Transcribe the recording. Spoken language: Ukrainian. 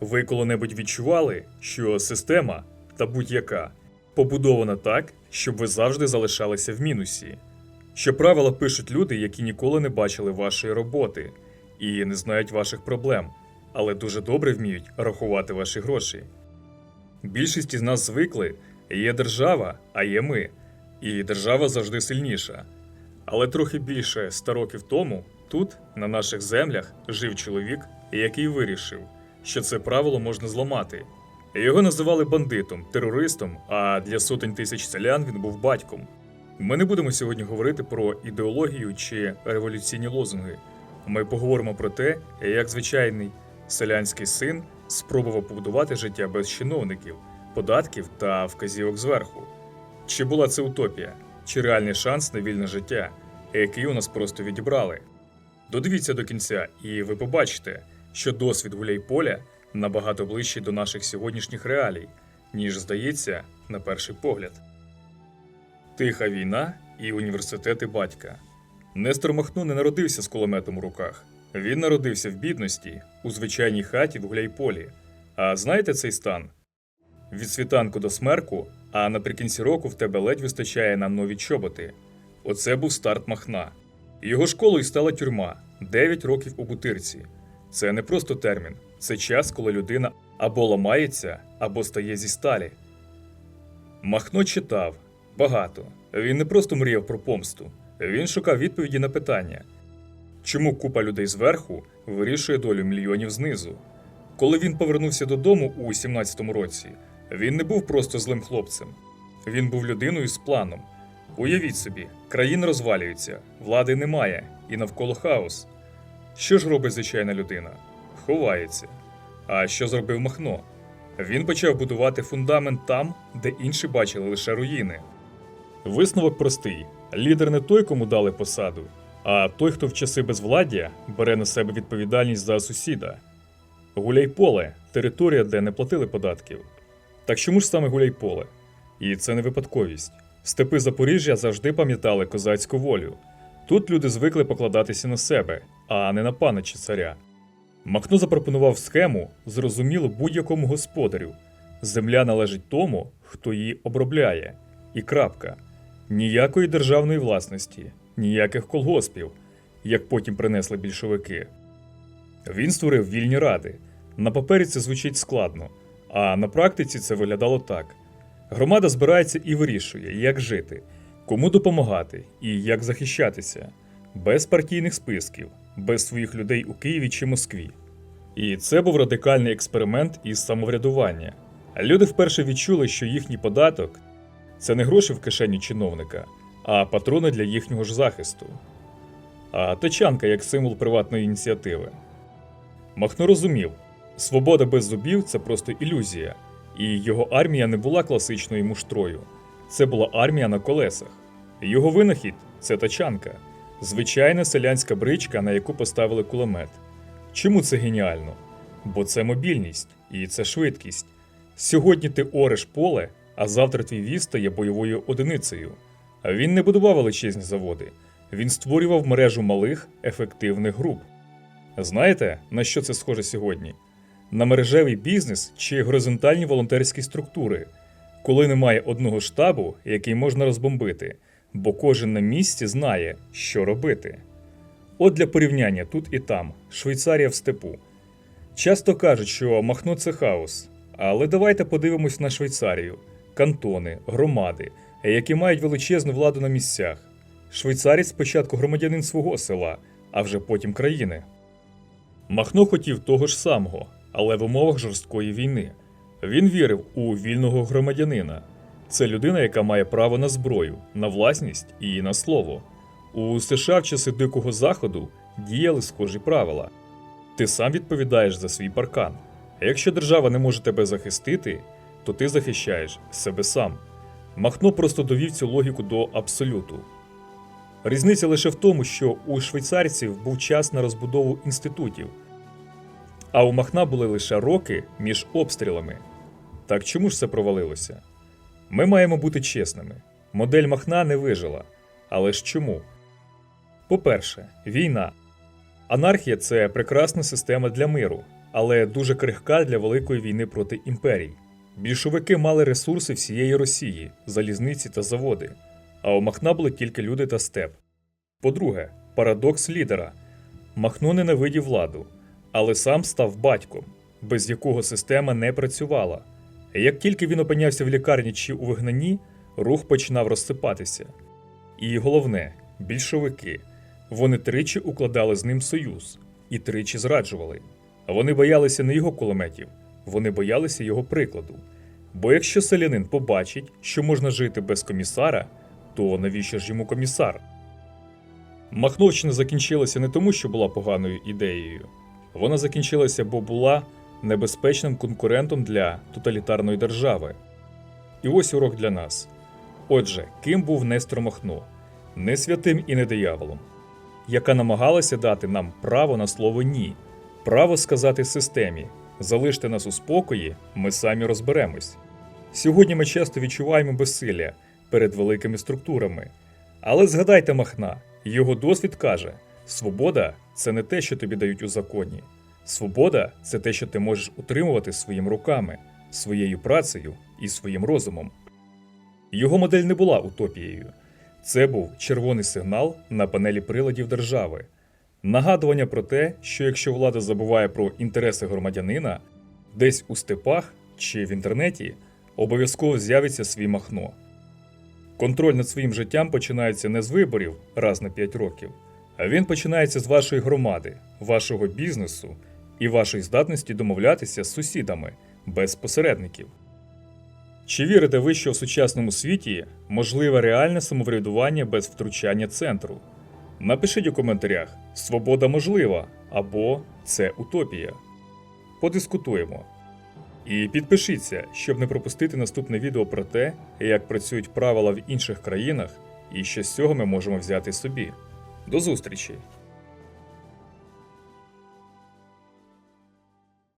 Ви коли-небудь відчували, що система та будь-яка побудована так, щоб ви завжди залишалися в мінусі? Що правила пишуть люди, які ніколи не бачили вашої роботи і не знають ваших проблем, але дуже добре вміють рахувати ваші гроші. Більшість із нас звикли, є держава, а є ми, і держава завжди сильніша. Але трохи більше ста років тому тут, на наших землях, жив чоловік, який вирішив, що це правило можна зламати. Його називали бандитом, терористом, а для сотень тисяч селян він був батьком. Ми не будемо сьогодні говорити про ідеологію чи революційні лозунги. Ми поговоримо про те, як звичайний селянський син спробував побудувати життя без чиновників, податків та вказівок зверху. Чи була це утопія, чи реальний шанс на вільне життя, який у нас просто відібрали? Додивіться до кінця, і ви побачите, що досвід гуляй-поля набагато ближчий до наших сьогоднішніх реалій, ніж здається на перший погляд. Тиха війна і університети батька. Нестор Махно не народився з кулеметом у руках. Він народився в бідності, у звичайній хаті в Гуляйполі. А знаєте цей стан? Від світанку до смерку, а наприкінці року в тебе ледь вистачає на нові чоботи. Оце був старт Махна. Його школою стала тюрма 9 років у бутирці. Це не просто термін, це час, коли людина або ламається, або стає зі сталі. Махно читав багато. Він не просто мріяв про помсту, він шукав відповіді на питання, чому купа людей зверху вирішує долю мільйонів знизу. Коли він повернувся додому у 17-му році, він не був просто злим хлопцем. Він був людиною з планом. Уявіть собі, країна розвалюється, влади немає, і навколо хаос. Що ж робить звичайна людина? Ховається. А що зробив Махно? Він почав будувати фундамент там, де інші бачили лише руїни. Висновок простий: лідер не той, кому дали посаду, а той, хто в часи безвладдя бере на себе відповідальність за сусіда. Гуляйполе територія, де не платили податків. Так чому ж саме Гуляйполе? І це не випадковість. Степи Запоріжжя завжди пам'ятали козацьку волю. Тут люди звикли покладатися на себе, а не на пана чи царя. Махно запропонував схему, зрозумілу будь-якому господарю. Земля належить тому, хто її обробляє. І крапка. Ніякої державної власності, ніяких колгоспів, як потім принесли більшовики. Він створив вільні ради. На папері це звучить складно, а на практиці це виглядало так: громада збирається і вирішує, як жити, кому допомагати і як захищатися, без партійних списків, без своїх людей у Києві чи Москві. І це був радикальний експеримент із самоврядування. Люди вперше відчули, що їхній податок це не гроші в кишені чиновника, а патрони для їхнього ж захисту. А тачанка як символ приватної ініціативи. Махно розумів, свобода без зубів це просто ілюзія, і його армія не була класичною муштрою. Це була армія на колесах. Його винахід це тачанка, звичайна селянська бричка, на яку поставили кулемет. Чому це геніально? Бо це мобільність і це швидкість. Сьогодні ти ореш поле, а завтра твій віз стає бойовою одиницею. Він не будував величезні заводи, він створював мережу малих ефективних груп. Знаєте, на що це схоже сьогодні? На мережевий бізнес чи горизонтальні волонтерські структури, коли немає одного штабу, який можна розбомбити, бо кожен на місці знає, що робити. От для порівняння тут і там, Швейцарія в степу. Часто кажуть, що Махно це хаос. Але давайте подивимось на Швейцарію, кантони, громади, які мають величезну владу на місцях. Швейцарець спочатку громадянин свого села, а вже потім країни. Махно хотів того ж самого, але в умовах жорсткої війни. Він вірив у вільного громадянина. Це людина, яка має право на зброю, на власність і на слово. У США в часи Дикого Заходу діяли схожі правила. Ти сам відповідаєш за свій паркан. А якщо держава не може тебе захистити, то ти захищаєш себе сам. Махно просто довів цю логіку до абсолюту. Різниця лише в тому, що у швейцарців був час на розбудову інститутів, а у Махна були лише роки між обстрілами. Так чому ж це провалилося? Ми маємо бути чесними. Модель Махна не вижила. Але ж чому? По-перше, війна. Анархія це прекрасна система для миру. але дуже крихка для великої війни проти імперій. Більшовики мали ресурси всієї Росії, залізниці та заводи, а у Махна були тільки люди та степ. По-друге, парадокс лідера. Махно ненавидів владу, але сам став батьком, без якого система не працювала. Як тільки він опинявся в лікарні чи у вигнанні, рух починав розсипатися. І головне, більшовики. Вони тричі укладали з ним союз і тричі зраджували. Вони боялися не його кулеметів, вони боялися його прикладу. Бо якщо селянин побачить, що можна жити без комісара, то навіщо ж йому комісар? Махновщина закінчилася не тому, що була поганою ідеєю. Вона закінчилася, бо була небезпечним конкурентом для тоталітарної держави. І ось урок для нас. Отже, ким був Нестор Махно? Не святим і не дияволом, яка намагалася дати нам право на слово ні, право сказати системі: залиште нас у спокої, ми самі розберемось. Сьогодні ми часто відчуваємо безсилля перед великими структурами. Але згадайте Махна, його досвід каже: свобода це не те, що тобі дають у законі. Свобода це те, що ти можеш утримувати своїми руками, своєю працею і своїм розумом. Його модель не була утопією. Це був червоний сигнал на панелі приладів держави, нагадування про те, що якщо влада забуває про інтереси громадянина, десь у степах чи в інтернеті обов'язково з'явиться свій махно. Контроль над своїм життям починається не з виборів раз на 5 років, а він починається з вашої громади, вашого бізнесу і вашої здатності домовлятися з сусідами без посередників. Чи вірите ви, що в сучасному світі можливе реальне самоврядування без втручання центру? Напишіть у коментарях: свобода можлива або це утопія. Подискутуємо. І підпишіться, щоб не пропустити наступне відео про те, як працюють правила в інших країнах і що з цього ми можемо взяти собі. До зустрічі!